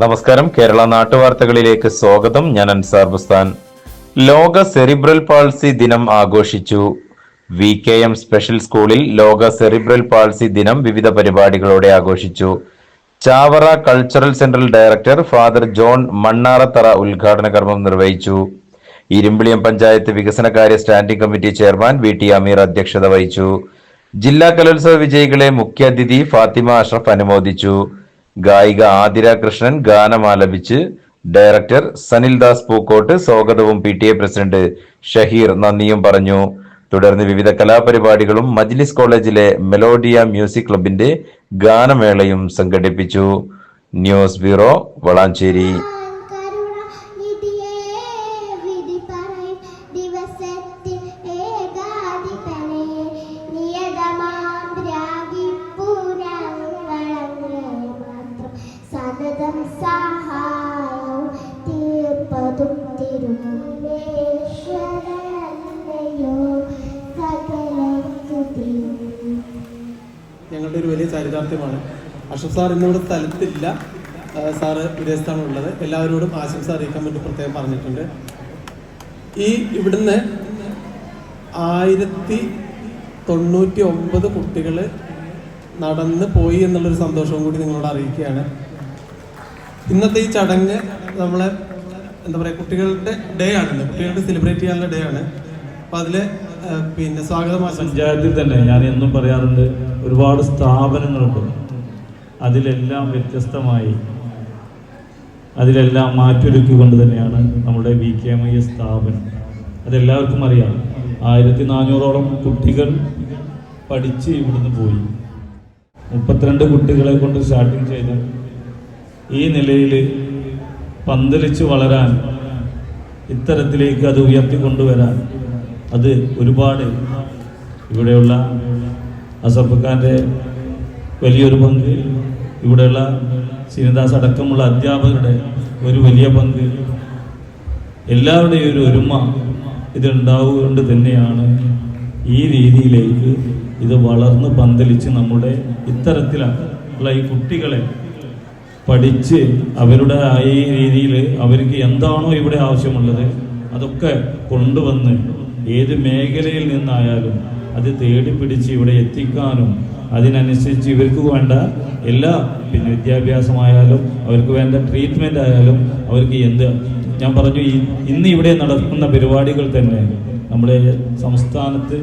നമസ്കാരം. കേരള നാട്ടുവാർത്തകളിലേക്ക് സ്വാഗതം. ഞാൻ അൻസാർ ബുസ്താൻ. ലോക സെറിബ്രൽ പാൾസി ദിനം ആഘോഷിച്ചു. വി കെ എം സ്പെഷ്യൽ സ്കൂളിൽ ലോക സെറിബ്രൽ പാൾസി ദിനം വിവിധ പരിപാടികളോടെ ആഘോഷിച്ചു. Chavara cultural centre director father John Mannarathara ഉദ്ഘാടന കർമ്മം നിർവഹിച്ചു. ഇരുമ്പിളിയം പഞ്ചായത്ത് വികസനകാര്യ standing committee chairman V T Ameer അധ്യക്ഷത വഹിച്ചു. ജില്ലാ കലോത്സവ വിജയികളെ മുഖ്യാതിഥി ഫാത്തിമ അഷ്റഫ് അനുമോദിച്ചു. ഗായിക ആതിര കൃഷ്ണൻ ഗാനം ആലപിച്ച് ഡയറക്ടർ സനിൽദാസ് പൂക്കോട്ട് സ്വാഗതവും P T A president Shaheer നന്ദിയും പറഞ്ഞു. തുടർന്ന് വിവിധ കലാപരിപാടികളും മജ്ലിസ് കോളേജിലെ മെലോഡിയ മ്യൂസിക് ക്ലബിന്റെ ഗാനമേളയും സംഘടിപ്പിച്ചു. News bureau Valanchery. ഞങ്ങളുടെ ഒരു വലിയ ചരിതാർത്ഥ്യമാണ്. അഷഫ് സാർ ഇന്നിവിടെ സ്ഥലത്തില്ല. സാറ് വിദേശത്താണ് ഉള്ളത് എല്ലാവരോടും ആശംസ അറിയിക്കാൻ വേണ്ടി പ്രത്യേകം പറഞ്ഞിട്ടുണ്ട്. ഈ ഇവിടുന്ന് ആയിരത്തി തൊണ്ണൂറ്റി ഒമ്പത് കുട്ടികൾ നടന്ന് പോയി എന്നുള്ളൊരു സന്തോഷവും കൂടി നിങ്ങളോട് അറിയിക്കുകയാണ്. ഇന്നത്തെ ഈ ചടങ്ങ് നമ്മളെ എന്താ പറയുക കുട്ടികളുടെ ഡേ ആണ് കുട്ടികളുടെ സെലിബ്രേറ്റ് ചെയ്യാനുള്ള ഡേ ആണ്. അപ്പം അതിൽ പിന്നെ സ്വാഗതം പഞ്ചായത്തിൽ തന്നെ ഞാൻ എന്നും പറയാറുണ്ട് ഒരുപാട് സ്ഥാപനങ്ങളുണ്ട്. അതിലെല്ലാം വ്യത്യസ്തമായി അതിലെല്ലാം മാറ്റൊരുക്കിക്കൊണ്ട് തന്നെയാണ് നമ്മുടെ V K M I S സ്ഥാപനം. അതെല്ലാവർക്കും അറിയാം. ആയിരത്തി നാനൂറോളം കുട്ടികൾ പഠിച്ച് ഇവിടുന്ന് പോയി. മുപ്പത്തിരണ്ട് കുട്ടികളെ കൊണ്ട് സ്റ്റാർട്ടിങ് ചെയ്ത് ഈ നിലയിൽ പന്തലിച്ച് വളരാൻ ഇത്തരത്തിലേക്ക് അത് ഉയർത്തിക്കൊണ്ടുവരാൻ അത് ഒരുപാട് ഇവിടെയുള്ള അസർബക്കാന്റെ വലിയൊരു പങ്ക് ഇവിടെയുള്ള ശ്രീനിദാസ് അടക്കമുള്ള അധ്യാപകരുടെ ഒരു വലിയ പങ്ക് എല്ലാവരുടെയും ഒരു ഒരുമ ഇതുണ്ടാവുകൊണ്ട് തന്നെയാണ് ഈ രീതിയിലേക്ക് ഇത് വളർന്ന് പന്തലിച്ച് നമ്മുടെ ഇത്തരത്തിലുള്ള ഈ കുട്ടികളെ പഠിച്ച് അവരുടെ ആ ഈ രീതിയിൽ അവർക്ക് എന്താണോ ഇവിടെ ആവശ്യമുള്ളത് അതൊക്കെ കൊണ്ടുവന്ന് ഏത് മേഖലയിൽ നിന്നായാലും അത് തേടി പിടിച്ച് ഇവിടെ എത്തിക്കാനും അതിനനുസരിച്ച് ഇവർക്ക് വേണ്ട എല്ലാ പിന്നെ വിദ്യാഭ്യാസമായാലും അവർക്ക് വേണ്ട ട്രീറ്റ്മെന്റ് ആയാലും അവർക്ക് എന്ത് ഞാൻ പറഞ്ഞു ഇന്ന് ഇവിടെ നടക്കുന്ന പരിപാടികൾ തന്നെ നമ്മുടെ സംസ്ഥാനത്ത്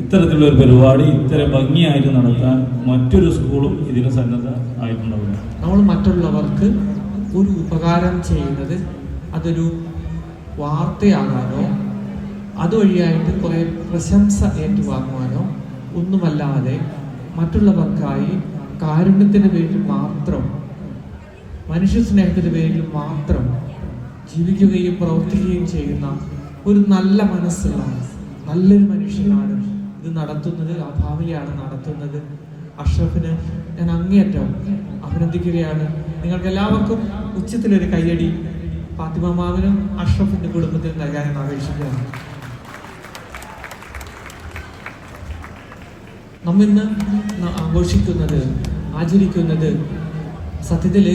ഇത്തരത്തിലുള്ള ഒരു പരിപാടി ഇത്ര ഭംഗിയായിട്ട് നടത്താൻ മറ്റൊരു സ്കൂളും ഇതിന് സന്നദ്ധ ആയിട്ടുണ്ടാവില്ല. നമ്മൾ മറ്റുള്ളവർക്ക് ഒരു ഉപകാരം ചെയ്യുന്നത് അതൊരു വാർത്തയാകാനോ അതുവഴിയായിട്ട് കുറേ പ്രശംസ ഏറ്റുവാങ്ങുവാനോ ഒന്നുമല്ലാതെ മറ്റുള്ളവർക്കായി കാരുണ്യത്തിന്റെ പേരിൽ മാത്രം മനുഷ്യ സ്നേഹത്തിന്റെ പേരിൽ മാത്രം ജീവിക്കുകയും പ്രവർത്തിക്കുകയും ചെയ്യുന്ന ഒരു നല്ല മനസ്സുള്ള നല്ലൊരു മനുഷ്യനാണ് ഇത് നടത്തുന്നത് ആ ഭാവിയാണ് നടത്തുന്നത്. അഷ്റഫിന് ഞാൻ അങ്ങേയറ്റം അഭിനന്ദിക്കുകയാണ്. നിങ്ങൾക്ക് എല്ലാവർക്കും ഉച്ചത്തിലൊരു കയ്യടി. ഫാത്തിമ മാവിനും അഷ്റഫിന്റെ കുടുംബത്തിനും നൽകാൻ ഞാൻ അപേക്ഷിക്കുകയാണ് നമ്മിന്ന് ആഘോഷിക്കുന്നത് ആചരിക്കുന്നത് സത്യത്തിൽ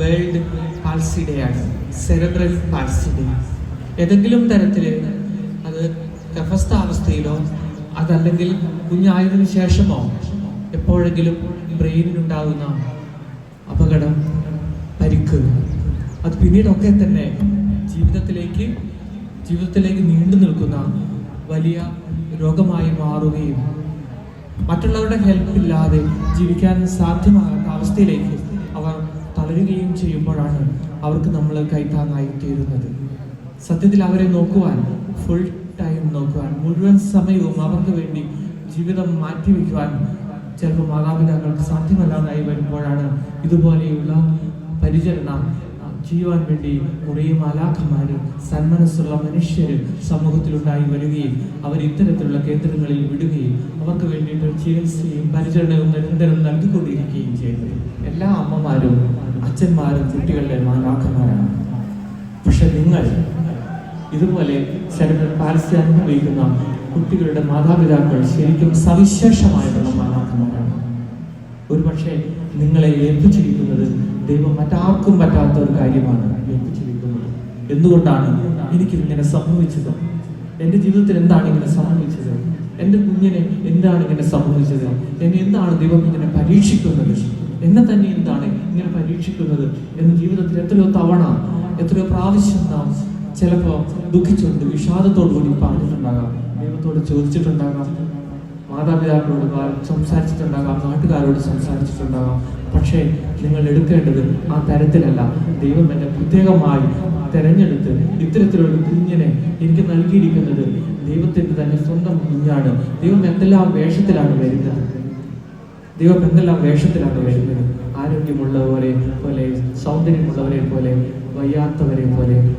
വേൾഡ് പാൾസി ഡേ ആണ്. സെറബ്രൽ പാൾസി ഡേ. ഏതെങ്കിലും തരത്തിൽ അത് ഗർഭസ്ഥാവസ്ഥയിലോ അതല്ലെങ്കിൽ കുഞ്ഞായതിനു ശേഷമോ? എപ്പോഴെങ്കിലും ബ്രെയിനിനുണ്ടാകുന്ന അപകടം പരിക്ക്. അത് പിന്നീടൊക്കെ തന്നെ ജീവിതത്തിലേക്ക് ജീവിതത്തിലേക്ക് നീണ്ടു നിൽക്കുന്ന വലിയ രോഗമായി മാറുകയും മറ്റുള്ളവരുടെ ഹെൽപ്പ് ഇല്ലാതെ ജീവിക്കാൻ സാധ്യമാകാത്ത അവസ്ഥയിലേക്ക് അവർ തളരുകയും ചെയ്യുമ്പോഴാണ് അവർക്ക് നമ്മൾ കൈത്താങ്ങായി തീരുന്നത്. സത്യത്തിൽ അവരെ നോക്കുവാൻ ഫുൾ ടൈം നോക്കുവാൻ മുഴുവൻ സമയവും അവർക്ക് വേണ്ടി ജീവിതം മാറ്റിവെക്കുവാൻ ചിലപ്പോൾ മാതാപിതാക്കൾക്ക് സാധ്യമല്ലാതായി വരുമ്പോഴാണ് ഇതുപോലെയുള്ള പരിചരണം ചെയ്യുവാൻ വേണ്ടി കുറേ മാലാഖമാരും സന്മനസ്സുള്ള മനുഷ്യർ സമൂഹത്തിലുണ്ടായി വരികയും അവർ ഇത്തരത്തിലുള്ള കേന്ദ്രങ്ങളിൽ വിടുകയും അവർക്ക് വേണ്ടിയിട്ട് ചികിത്സയും പരിചരണവും നിരന്തരം നൽകിക്കൊണ്ടിരിക്കുകയും ചെയ്യുന്നു എല്ലാ അമ്മമാരും അച്ഛന്മാരും കുട്ടികളുടെ മാലാഖമാരാണ് പക്ഷെ നിങ്ങൾ ഇതുപോലെ സെറിബ്രൽ പാൽസി അനുഭവിക്കുന്ന കുട്ടികളുടെ മാതാപിതാക്കൾ ശരിക്കും സവിശേഷമായിട്ടുള്ള മാതാപിതാക്കളാണ് ഒരുപക്ഷെ നിങ്ങളെ ഏൽപ്പിച്ചിരിക്കുന്നത് ദൈവം മറ്റാർക്കും പറ്റാത്ത ഒരു കാര്യമാണ് ഏൽപ്പിച്ചിരിക്കുന്നത്. എന്തുകൊണ്ടാണ് എനിക്ക് ഇങ്ങനെ സംഭവിച്ചത്? എന്റെ ജീവിതത്തിൽ എന്താണ് ഇങ്ങനെ സംഭവിച്ചത്? എന്റെ കുഞ്ഞിനെ എന്താണ് ഇങ്ങനെ സംഭവിച്ചത്? എന്നെ എന്താണ് ദൈവം ഇങ്ങനെ പരീക്ഷിക്കുന്നത്? എന്നെ തന്നെ എന്താണ് ഇങ്ങനെ പരീക്ഷിക്കുന്നത്? എന്ന് ജീവിതത്തിൽ എത്രയോ തവണ എത്രയോ പ്രാവശ്യം നാം ചിലപ്പോൾ ദുഃഖിച്ചുകൊണ്ട് വിഷാദത്തോടുകൂടി പറഞ്ഞിട്ടുണ്ടാകാം. ദൈവത്തോട് ചോദിച്ചിട്ടുണ്ടാകാം. മാതാപിതാക്കളോട് സംസാരിച്ചിട്ടുണ്ടാകാം. നാട്ടുകാരോട് സംസാരിച്ചിട്ടുണ്ടാകാം. പക്ഷേ നിങ്ങൾ എടുക്കേണ്ടത് ആ തരത്തിലല്ല. ദൈവം എന്നെ പ്രത്യേകമായി തെരഞ്ഞെടുത്ത് ഇത്തരത്തിലൊരു കുഞ്ഞിനെ എനിക്ക് നൽകിയിരിക്കുന്നത് ദൈവത്തിന്റെ തന്നെ സ്വന്തം കുഞ്ഞാണ്. ദൈവം എന്തെല്ലാം വേഷത്തിലാണ് വരുന്നത്? ദൈവം എന്തെല്ലാം വേഷത്തിലാണ് വരുന്നത്? ആരോഗ്യമുള്ളവരെ പോലെ സൗന്ദര്യമുള്ളവരെ പോലെ വയ്യാത്തവരെ പോലെ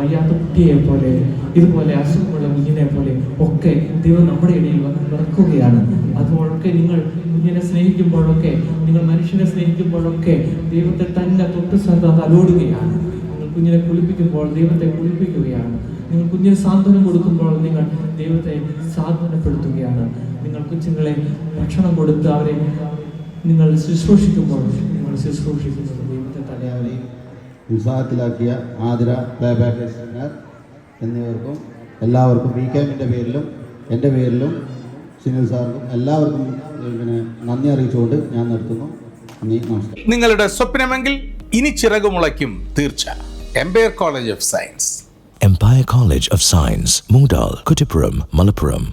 വയ്യാത്ത കുട്ടിയെ പോലെ ഇതുപോലെ അസുഖമുള്ള കുഞ്ഞിനെ പോലെ ഒക്കെ ദൈവം നമ്മുടെ ഇടയിൽ വന്ന് നിറക്കുകയാണ് അതുപോലൊക്കെ നിങ്ങൾ കുഞ്ഞിനെ സ്നേഹിക്കുമ്പോഴൊക്കെ നിങ്ങൾ മനുഷ്യനെ സ്നേഹിക്കുമ്പോഴൊക്കെ ദൈവത്തെ തന്നെ തൊട്ട് തലോടുകയാണ് നിങ്ങൾ കുഞ്ഞിനെ കുളിപ്പിക്കുമ്പോൾ ദൈവത്തെ കുളിപ്പിക്കുകയാണ്. നിങ്ങൾ കുഞ്ഞിന് സാന്ത്വനം കൊടുക്കുമ്പോൾ നിങ്ങൾ ദൈവത്തെ സാന്ത്വനപ്പെടുത്തുകയാണ്. നിങ്ങൾ കൊച്ചുങ്ങളെ ഭക്ഷണം കൊടുത്ത് അവരെ നിങ്ങൾ ശുശ്രൂഷിക്കുമ്പോൾ നിങ്ങൾ ശുശ്രൂഷിക്കുന്നത് ദൈവത്തെ തന്നെ എല്ലാവരെയും ഉത്സാഹത്തിലാക്കിയ ആതിര പ്ലേ ബാക്ക് സിംഗർ എന്നിവർക്കും എല്ലാവർക്കും വി കെമിന്റെ പേരിലും എന്റെ പേരിലും സുനിൽ സാറിനും എല്ലാവർക്കും പിന്നെ നന്ദി അറിയിച്ചുകൊണ്ട് ഞാൻ നിർത്തുന്നു. നന്ദി നമസ്കാരം. നിങ്ങളുടെ സ്വപ്നമെങ്കിൽ ഇനി ചിറകുമുളയ്ക്കും തീർച്ച. Empire college of science Empire college of science Moondal, Kuttipuram, Malappuram.